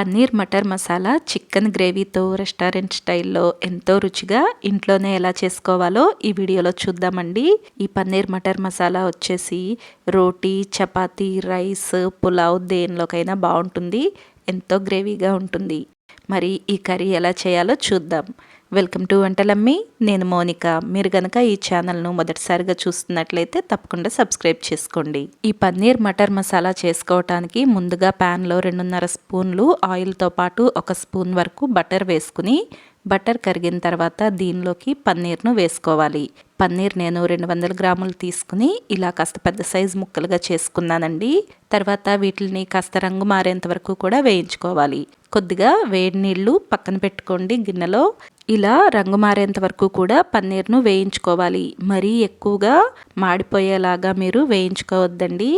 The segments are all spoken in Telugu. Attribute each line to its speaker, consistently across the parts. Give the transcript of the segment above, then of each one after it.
Speaker 1: పన్నీర్ మటర్ మసాలా చికెన్ గ్రేవీతో రెస్టారెంట్ స్టైల్లో ఎంతో రుచిగా ఇంట్లోనే ఎలా చేసుకోవాలో ఈ వీడియోలో చూద్దామండి. ఈ పన్నీర్ మటర్ మసాలా వచ్చేసి రోటీ చపాతీ రైస్ పులావ్ దేనిలోకైనా బాగుంటుంది ఎంతో గ్రేవీగా ఉంటుంది. మరి ఈ కర్రీ ఎలా చేయాలో చూద్దాం. Welcome to Vantalammi. నేను మోనిక. మీరు గనక ఈ ఛానల్ను మొదటిసారిగా చూస్తున్నట్లయితే తప్పకుండా సబ్స్క్రైబ్ చేసుకోండి. ఈ పన్నీర్ మటర్ మసాలా చేసుకోవటానికి ముందుగా ప్యాన్లో రెండున్నర స్పూన్లు ఆయిల్తో పాటు ఒక స్పూన్ వరకు బటర్ వేసుకుని బటర్ కరిగిన తర్వాత దీనిలోకి పన్నీర్ను వేసుకోవాలి. పన్నీర్ నేను రెండు వందల గ్రాములు తీసుకుని ఇలా కాస్త పెద్ద సైజు ముక్కలుగా చేసుకున్నానండి. తర్వాత వీటిని కాస్త రంగు మారేంత వరకు కూడా వేయించుకోవాలి. కొద్దిగా వేడి నీళ్ళు పక్కన పెట్టుకోండి గిన్నెలో. ఇలా రంగు మారేంత వరకు కూడా పన్నీర్ను వేయించుకోవాలి. మరీ ఎక్కువగా మాడిపోయేలాగా మీరు వేయించుకోవద్దండి.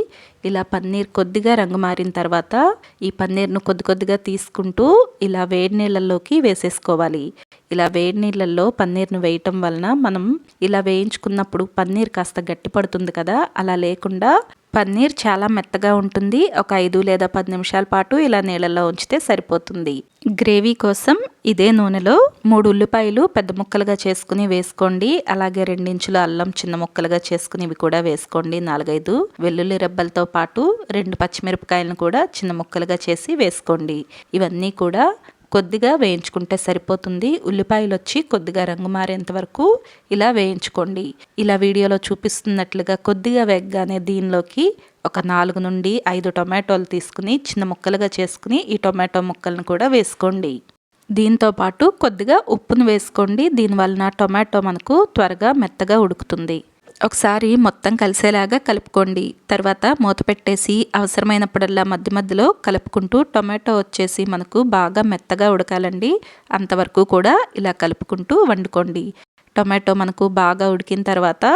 Speaker 1: ఇలా పన్నీర్ కొద్దిగా రంగు మారిన తర్వాత ఈ పన్నీర్ను కొద్ది కొద్దిగా తీసుకుంటూ ఇలా వేడి నీళ్ళల్లోకి వేసేసుకోవాలి. ఇలా వేడి నీళ్ళల్లో పన్నీర్ను వేయటం వలన మనం ఇలా వేయించుకున్నప్పుడు పన్నీర్ కాస్త గట్టి పడుతుంది కదా అలా లేకుండా పన్నీర్ చాలా మెత్తగా ఉంటుంది. ఒక ఐదు లేదా పది నిమిషాల పాటు ఇలా నీళ్ళల్లో ఉంచితే సరిపోతుంది. గ్రేవీ కోసం ఇదే నూనెలో మూడు ఉల్లిపాయలు పెద్ద ముక్కలుగా చేసుకుని వేసుకోండి. అలాగే రెండించులు అల్లం చిన్న ముక్కలుగా చేసుకుని ఇవి కూడా వేసుకోండి. నాలుగైదు వెల్లుల్లి రెబ్బలతో పాటు రెండు పచ్చిమిరపకాయలను కూడా చిన్న ముక్కలుగా చేసి వేసుకోండి. ఇవన్నీ కూడా కొద్దిగా వేయించుకుంటే సరిపోతుంది. ఉల్లిపాయలు వచ్చి కొద్దిగా రంగు మారేంత వరకు ఇలా వేయించుకోండి. ఇలా వీడియోలో చూపిస్తున్నట్లుగా కొద్దిగా వేగగానే దీనిలోకి ఒక నాలుగు నుండి ఐదు టొమాటోలు తీసుకుని చిన్న ముక్కలుగా చేసుకుని ఈ టొమాటో ముక్కలను కూడా వేసుకోండి. దీంతో పాటు కొద్దిగా ఉప్పును వేసుకోండి. దీనివలన టొమాటో మనకు త్వరగా మెత్తగా ఉడుకుతుంది. ఒకసారి మొత్తం కలిసేలాగా కలుపుకోండి. తర్వాత మూత పెట్టేసి అవసరమైనప్పుడల్లా మధ్య మధ్యలో కలుపుకుంటూ టొమాటో వచ్చేసి మనకు బాగా మెత్తగా ఉడకాలండి. అంతవరకు కూడా ఇలా కలుపుకుంటూ వండుకోండి. టొమాటో మనకు బాగా ఉడికిన తర్వాత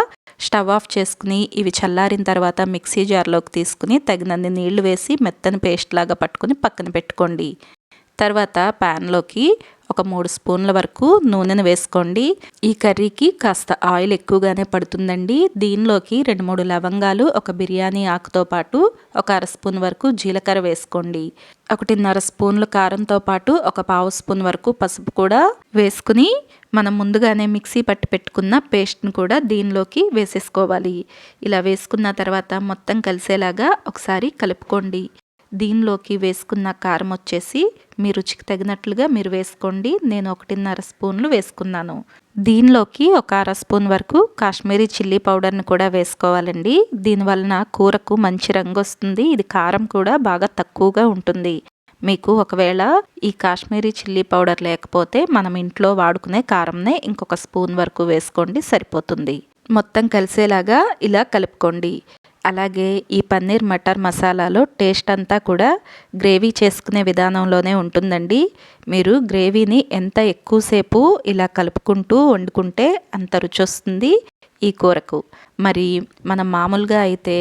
Speaker 1: స్టవ్ ఆఫ్ చేసుకుని ఇవి చల్లారిన తర్వాత మిక్సీ జార్లోకి తీసుకుని తగినన్ని నీళ్ళు వేసి మెత్తని పేస్ట్ లాగా పట్టుకుని పక్కన పెట్టుకోండి. తర్వాత ప్యాన్లోకి ఒక మూడు స్పూన్ల వరకు నూనెను వేసుకోండి. ఈ కర్రీకి కాస్త ఆయిల్ ఎక్కువగానే పడుతుందండి. దీనిలోకి రెండు మూడు లవంగాలు ఒక బిర్యానీ ఆకుతో పాటు ఒక అర స్పూన్ వరకు జీలకర్ర వేసుకోండి. ఒకటిన్నర స్పూన్లు కారంతో పాటు ఒక పావు స్పూన్ వరకు పసుపు కూడా వేసుకుని మనం ముందుగానే మిక్సీ పట్టి పెట్టుకున్న పేస్ట్ని కూడా దీనిలోకి వేసేసుకోవాలి. ఇలా వేసుకున్న తర్వాత మొత్తం కలిసేలాగా ఒకసారి కలుపుకోండి. దీనిలోకి వేసుకున్న కారం వచ్చేసి మీ రుచికి తగినట్లుగా మీరు వేసుకోండి. నేను ఒకటిన్నర స్పూన్లు వేసుకున్నాను. దీనిలోకి ఒక అర స్పూన్ వరకు కాశ్మీరీ చిల్లీ పౌడర్ని కూడా వేసుకోవాలండి. దీనివలన కూరకు మంచి రంగు వస్తుంది. ఇది కారం కూడా బాగా తక్కువగా ఉంటుంది. మీకు ఒకవేళ ఈ కాశ్మీరీ చిల్లీ పౌడర్ లేకపోతే మనం ఇంట్లో వాడుకునే కారంనే ఇంకొక స్పూన్ వరకు వేసుకోండి సరిపోతుంది. మొత్తం కలిసేలాగా ఇలా కలుపుకోండి. అలాగే ఈ పన్నీర్ మటర్ మసాలాలో టేస్ట్ అంతా కూడా గ్రేవీ చేసుకునే విధానంలోనే ఉంటుందండి. మీరు గ్రేవీని ఎంత ఎక్కువసేపు ఇలా కలుపుకుంటూ వండుకుంటే అంత రుచి వస్తుంది ఈ కూరకు. మరి మనం మామూలుగా అయితే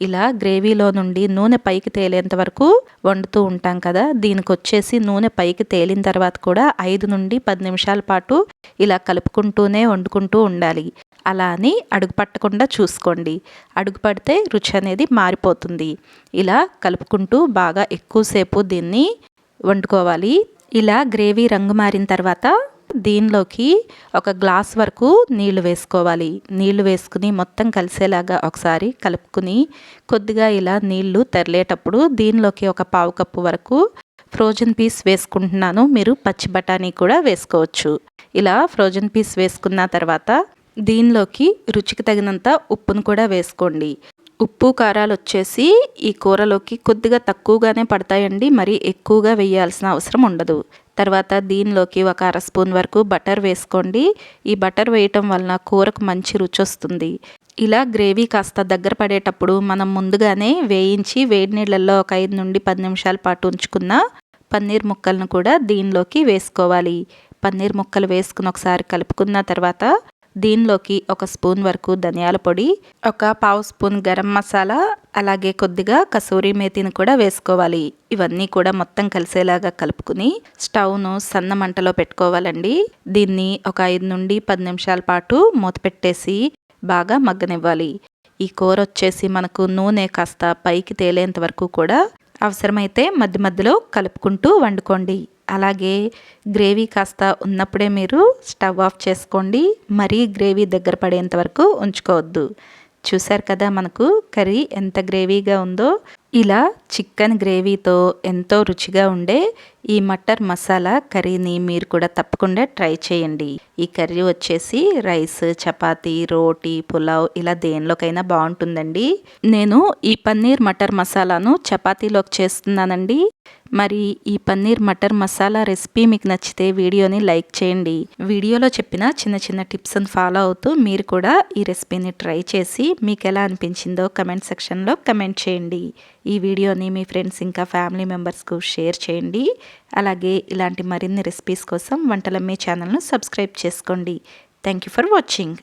Speaker 1: ఇలా గ్రేవీలో నుండి నూనె పైకి తేలేంత వరకు వండుతూ ఉంటాం కదా దీనికి వచ్చేసి నూనె పైకి తేలిన తర్వాత కూడా ఐదు నుండి పది నిమిషాల పాటు ఇలా కలుపుకుంటూనే వండుకుంటూ ఉండాలి. అలా అని అడుగు పట్టకుండా చూసుకోండి. అడుగు పడితే రుచి అనేది మారిపోతుంది. ఇలా కలుపుకుంటూ బాగా ఎక్కువసేపు దీన్ని వండుకోవాలి. ఇలా గ్రేవీ రంగు మారిన తర్వాత దీనిలోకి ఒక గ్లాస్ వరకు నీళ్ళు వేసుకోవాలి. నీళ్ళు వేసుకుని మొత్తం కలిసేలాగా ఒకసారి కలుపుకుని కొద్దిగా ఇలా నీళ్ళు తెరలేటప్పుడు దీనిలోకి ఒక పావు కప్పు వరకు ఫ్రోజన్ పీస్ వేసుకుంటున్నాను. మీరు పచ్చి బఠానీ కూడా వేసుకోవచ్చు. ఇలా ఫ్రోజన్ పీస్ వేసుకున్న తర్వాత దీనిలోకి రుచికి తగినంత ఉప్పును కూడా వేసుకోండి. ఉప్పు కారాలు వచ్చేసి ఈ కూరలోకి కొద్దిగా తక్కువగానే పడతాయండి. మరి ఎక్కువగా వేయాల్సిన అవసరం ఉండదు. తర్వాత దీనిలోకి ఒక అర స్పూన్ వరకు బటర్ వేసుకోండి. ఈ బటర్ వేయటం వలన కూరకు మంచి రుచి వస్తుంది. ఇలా గ్రేవీ కాస్త దగ్గర పడేటప్పుడు మనం ముందుగానే వేయించి వేడి నీళ్ళల్లో ఒక ఐదు నుండి పది నిమిషాల పాటు ఉంచుకున్న పన్నీర్ ముక్కలను కూడా దీనిలోకి వేసుకోవాలి. పన్నీర్ ముక్కలు వేసుకుని ఒకసారి కలుపుకున్న తర్వాత దీనిలోకి ఒక స్పూన్ వరకు ధనియాల పొడి ఒక పావు స్పూన్ గరం మసాలా అలాగే కొద్దిగా కసూరి మేతిని కూడా వేసుకోవాలి. ఇవన్నీ కూడా మొత్తం కలిసేలాగా కలుపుకుని స్టవ్ను సన్న మంటలో పెట్టుకోవాలండి. దీన్ని ఒక ఐదు నుండి పది నిమిషాల పాటు మూత పెట్టేసి బాగా మగ్గనివ్వాలి. ఈ కూర వచ్చేసి మనకు నూనె కాస్త పైకి తేలేంత వరకు కూడా అవసరమైతే మధ్య మధ్యలో కలుపుకుంటూ వండుకోండి. అలాగే గ్రేవీ కాస్త ఉన్నప్పుడే మీరు స్టవ్ ఆఫ్ చేసుకోండి. మరీ గ్రేవీ దగ్గర పడేంత వరకు ఉంచుకోవద్దు. చూసారు కదా మనకు కర్రీ ఎంత గ్రేవీగా ఉందో? ఇలా చికెన్ గ్రేవీతో ఎంతో రుచిగా ఉండే ఈ మటర్ మసాలా కర్రీని మీరు కూడా తప్పకుండా ట్రై చేయండి. ఈ కర్రీ వచ్చేసి రైస్ చపాతి రోటీ పులావ్ ఇలా దేనిలోకైనా బాగుంటుందండి. నేను ఈ పన్నీర్ మటర్ మసాలాను చపాతీలోకి చేస్తున్నానండి. మరి ఈ పన్నీర్ మటర్ మసాలా రెసిపీ మీకు నచ్చితే వీడియోని లైక్ చేయండి. వీడియోలో చెప్పిన చిన్న చిన్న టిప్స్ని ఫాలో అవుతూ మీరు కూడా ఈ రెసిపీని ట్రై చేసి మీకు ఎలా అనిపించిందో కమెంట్ సెక్షన్లో కమెంట్ చేయండి. ఈ వీడియోని మీ ఫ్రెండ్స్ ఇంకా ఫ్యామిలీ మెంబర్స్కు షేర్ చేయండి. అలాగే ఇలాంటి మరిన్ని రెసిపీస్ కోసం వంటలమ్మే ఛానల్ను సబ్స్క్రైబ్ చేసుకోండి. Thank you for watching.